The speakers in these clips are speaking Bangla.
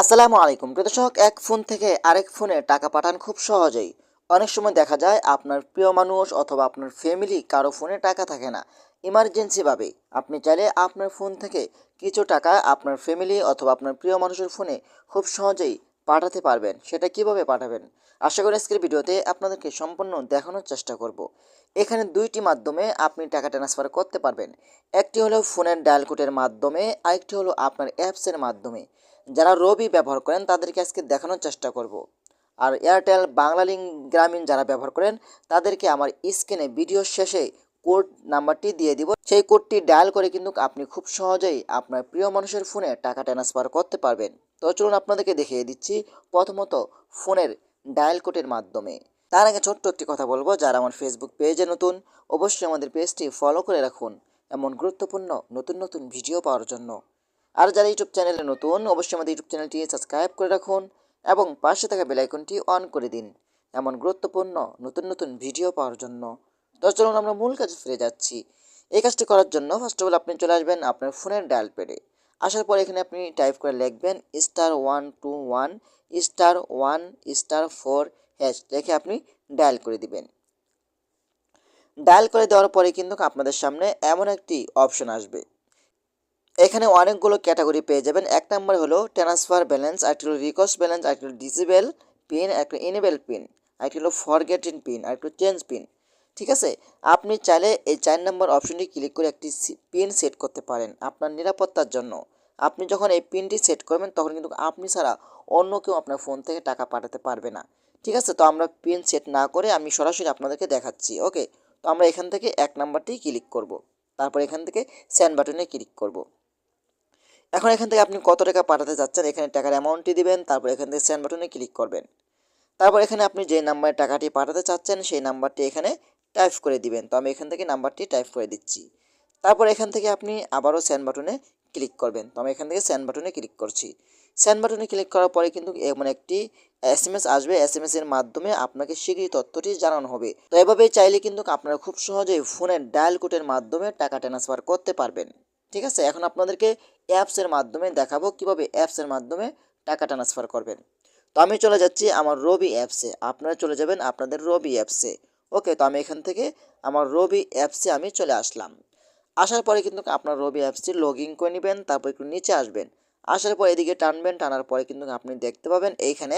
আসসালামু আলাইকুম। প্রদর্শক এক ফোন থেকে আরেক ফোনে টাকা পাঠান খুব সহজেই। অনেক সময় দেখা যায় আপনার প্রিয় মানুষ অথবা আপনার ফ্যামিলি কারও ফোনে টাকা থাকে না। ইমার্জেন্সিভাবে আপনি চাইলে আপনার ফোন থেকে কিছু টাকা আপনার ফ্যামিলি অথবা আপনার প্রিয় মানুষের ফোনে খুব সহজেই পাঠাতে পারবেন, সেটা কীভাবে পাঠাবেন? আশা করি আজকের ভিডিওতে আপনাদেরকে সম্পূর্ণ দেখানোর চেষ্টা করব। এখানে দুইটি মাধ্যমে আপনি টাকা ট্রান্সফার করতে পারবেন। একটি হলো ফোনের ডায়াল কোডের মাধ্যমে, আরেকটি হলো আপনার অ্যাপসের মাধ্যমে। যারা রবি ব্যবহার করেন, তাদেরকে আজকে দেখানোর চেষ্টা করব। আর এয়ারটেল বাংলালিং গ্রামীণ যারা ব্যবহার করেন, তাদেরকে আমার স্ক্রিনে ভিডিও শেষে কোড নাম্বারটি দিয়ে দিব। সেই কোডটি ডায়াল করে কিন্তু আপনি খুব সহজেই আপনার প্রিয় মানুষের ফোনে টাকা ট্রান্সফার করতে পারবেন। তো চলুন আপনাদেরকে দেখিয়ে দিচ্ছি প্রথমত ফোনের ডায়াল কোডের মাধ্যমে। তার আগে ছোট্ট একটি কথা বলব, যারা আমার ফেসবুক পেজে নতুন, অবশ্যই আমাদের পেজটি ফলো করে রাখুন এমন গুরুত্বপূর্ণ নতুন নতুন ভিডিও পাওয়ার জন্য। আর যারা ইউটিউব চ্যানেলে নতুন, অবশ্যই আমাদের ইউটিউব চ্যানেলটি সাবস্ক্রাইব করে রাখুন এবং পাশে থাকা বেলাইকনটি অন করে দিন এমন গুরুত্বপূর্ণ নতুন নতুন ভিডিও পাওয়ার জন্য। তো চলুন আমরা মূল কাজে ফিরে যাচ্ছি। এই কাজটি করার জন্য ফার্স্ট অফ অল আপনি চলে আসবেন আপনার ফোনের ডায়াল প্যাডে আসার পর এখানে আপনি টাইপ করে লিখবেন star one two one star one star four hash লিখে আপনি ডায়াল করে দিবেন। ডায়াল করে দেওয়ার পরে কিন্তু আপনাদের সামনে এমন একটি অপশন আসবে। এখানে অনেকগুলো ক্যাটাগরি পেয়ে যাবেন। এক নম্বর হলো ট্রান্সফার ব্যালেন্স আরেকটি হলো রিকোয়েস্ট ব্যালেন্স আরেকটি হলো ডিসেবল পিন একটা ইনেবল পিন আরেকটি হলো ফরগেট ইন পিন আরেকটি চেঞ্জ পিন ঠিক আছে? আপনি চাইলে এই চার নম্বর অপশনটি ক্লিক করে একটি পিন সেট করতে পারেন আপনার নিরাপত্তার জন্য। আপনি যখন এই পিনটি সেট করবেন, তখন কিন্তু আপনি ছাড়া অন্য কেউ আপনার ফোন থেকে টাকা পাঠাতে পারবে না। ঠিক আছে? তো আমরা পিন সেট না করে আমি সরাসরি আপনাদেরকে দেখাচ্ছি, ওকে? তো আমরা এখান থেকে এক নাম্বারটি ক্লিক করব। তারপর এখান থেকে স্যান্ড বাটনে ক্লিক করব। এখন এখান থেকে আপনি কত টাকা পাঠাতে চাচ্ছেন এখানে টাকার অ্যামাউন্টটি দিবেন, তারপর এখান থেকে স্যান্ড বাটনে ক্লিক করবেন। তারপর এখানে আপনি যে নাম্বারে টাকাটি পাঠাতে চাচ্ছেন, সেই নাম্বারটি এখানে টাইপ করে দিবেন। তো আমি এখান থেকে নাম্বারটি টাইপ করে দিচ্ছি। তারপর এখান থেকে আপনি আবারও সেন্ড বাটনে ক্লিক করবেন। তো আমি এখান থেকে সেন্ড বাটনে ক্লিক করছি। সেন্ড বাটনে ক্লিক করার পরে কিন্তু এমন একটি এস এম এস আসবে। এস এম এস এর মাধ্যমে আপনাকে শীঘ্রই তথ্যটি জানানো হবে। তো এভাবে চাইলে কিন্তু আপনারা খুব সহজেই ফোনের ডায়াল কোডের মাধ্যমে টাকা ট্রান্সফার করতে পারবেন। ঠিক আছে? এখন আপনাদেরকে অ্যাপসের মাধ্যমে দেখাবো কীভাবে অ্যাপসের মাধ্যমে টাকা ট্রান্সফার করবেন। তো আমি চলে যাচ্ছি আমার রবি অ্যাপসে আপনারা চলে যাবেন আপনাদের রবি অ্যাপসে ওকে, তো আমি এখান থেকে আমার রবি অ্যাপসে আমি চলে আসলাম। আসার পরে কিন্তু আপনার রবি অ্যাপসটি লগ ইন করে নেবেন, তারপর একটু নিচে আসবেন। আসার পর এদিকে টানবেন, টানার পরে কিন্তু আপনি দেখতে পাবেন এইখানে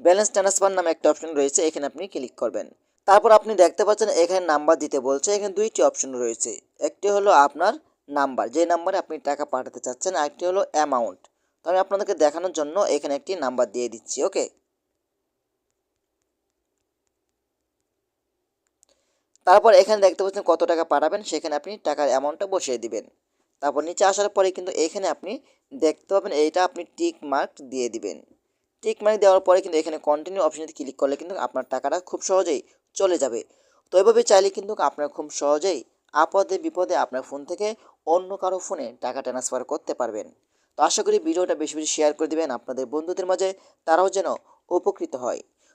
ব্যালেন্স ট্রান্সফার নামে একটা অপশন রয়েছে, এখানে আপনি ক্লিক করবেন। তারপর আপনি দেখতে পাচ্ছেন এখানে নাম্বার দিতে বলছে, এখানে দুইটি অপশন রয়েছে। একটি হলো আপনার নাম্বার যে নাম্বারে আপনি টাকা পাঠাতে চাচ্ছেন, আরেকটি হলো অ্যামাউন্ট তো আমি আপনাদেরকে দেখানোর জন্য এখানে একটি নাম্বার দিয়ে দিচ্ছি ওকে তারপর এখানে দেখতে পাচ্ছেন কত টাকা পাঠাবেন, সেখানে আপনি টাকার অ্যামাউন্টটা বসিয়ে দিবেন। তারপর নিচে আসার পরে কিন্তু এখানে আপনি দেখতে পাবেন এইটা আপনি টিক মার্ক দিয়ে দিবেন। টিক মার্ক দেওয়ার পরে কিন্তু এখানে কন্টিনিউ অপশানে ক্লিক করলে কিন্তু আপনার টাকাটা খুব সহজেই চলে যাবে। তো এভাবে চাইলে কিন্তু আপনার খুব সহজেই আপদে বিপদে আপনার ফোন থেকে অন্য কারও ফোনে টাকা ট্রান্সফার করতে পারবেন। তো আশা করি ভিডিওটা বেশি বেশি শেয়ার করে দিবেন আপনাদের বন্ধুদের মাঝে, তারাও যেন উপকৃত হয়।